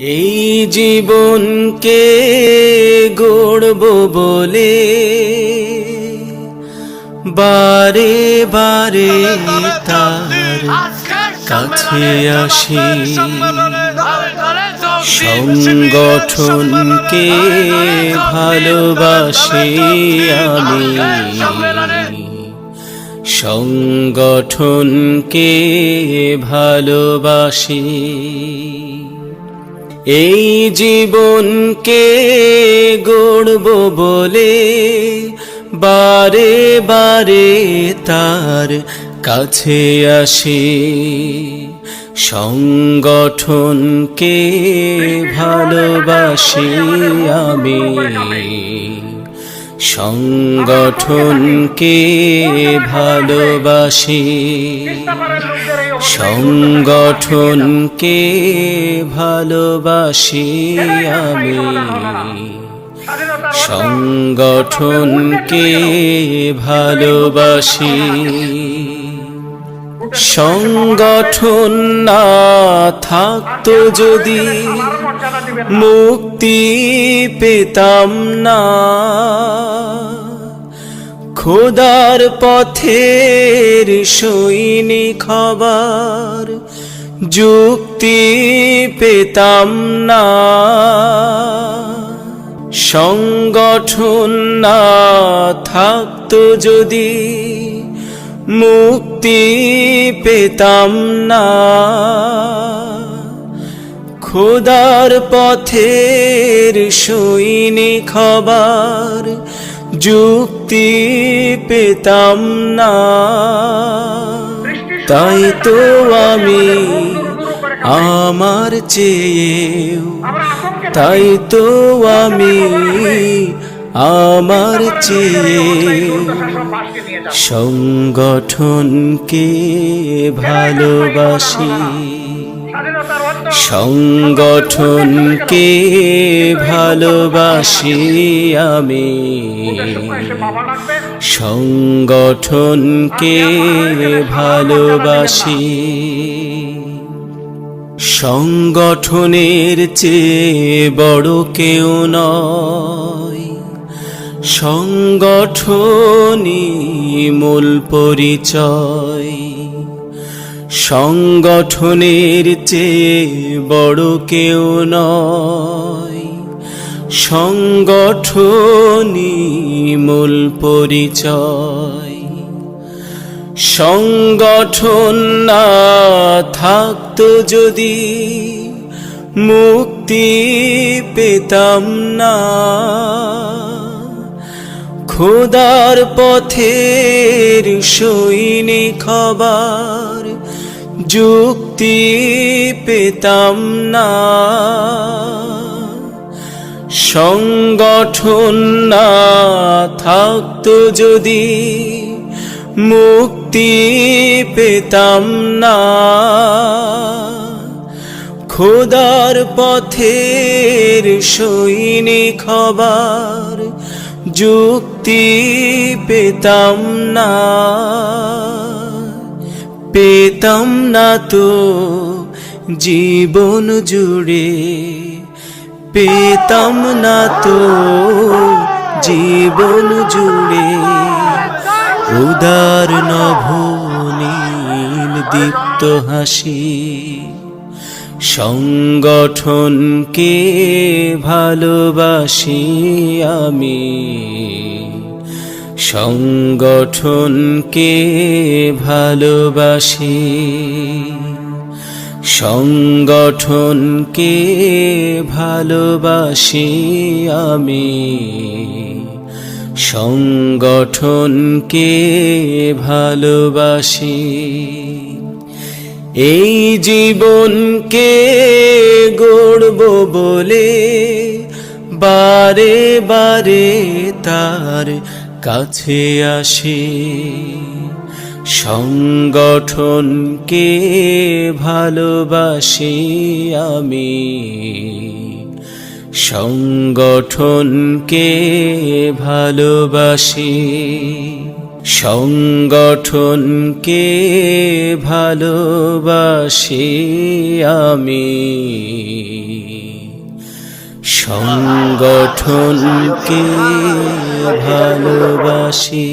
এই জীবনকে গড়ব বলে বারে বারে তার কাছে আসি। সংগঠনকে ভালোবাসি আমি। সংগঠনকে ভালোবাসি। এই জীবনকে গড়ব বলে বারে বারে তার কাছে আসি। সংগঠনকে ভালোবাসি আমি। সংগঠনকে ভালোবাসি? সংগঠনকে ভালোবাসি আমি? সংগঠনকে ভালোবাসি? সংগঠন না থাকতো যদি মুক্তি পেতাম না। খোদার পথের সৈনিক খবর যুক্তি পেতাম না। সংগঠন না থাকতো যদি, মুক্তি পেতাম না। খোদার পথের সৈনিক খবর যুক্তি পেতাম না। তাই তো আমি আমার চেয়েও, তাই তো আমি আমার চেয়ে সংগঠনকে ভালোবাসি। সংগঠনকে ভালোবাসি আমি? সংগঠনকে ভালোবাসি? সংগঠনের চেয়ে বড় কেউ নয়। সংগঠনই মূল পরিচয়। সংগঠনের চেয়ে বড় কেউ নয়। সংগঠনই মূল পরিচয়। সংগঠন না থাকতো যদি মুক্তি পেতাম না। খোদার পথের সৈনিক খবর যুক্তি পেতাম না। সংগঠন না থাকতো যদি মুক্তি পেতাম না। খোদার পথের সৈনিক খবর যুক্তি পেতাম না। পেতাম না তো জীবন জুড়ে। পেতাম না তো জীবন জুড়ে। উদার নভনীল দীপ্ত হাসি, সংগঠনকে ভালোবাসি আমি। সংগঠনকে ভালোবাসি? সংগঠনকে ভালোবাসি আমি? সংগঠনকে ভালোবাসি? এই জীবনকে গড়ব বলে বারে বারে তার কাছে আসি সংগঠনকে ভালোবাসি আমি? সংগঠনকে ভালোবাসি? সংগঠনকে ভালোবাসি আমি? সংগঠনকে ভালোবাসি।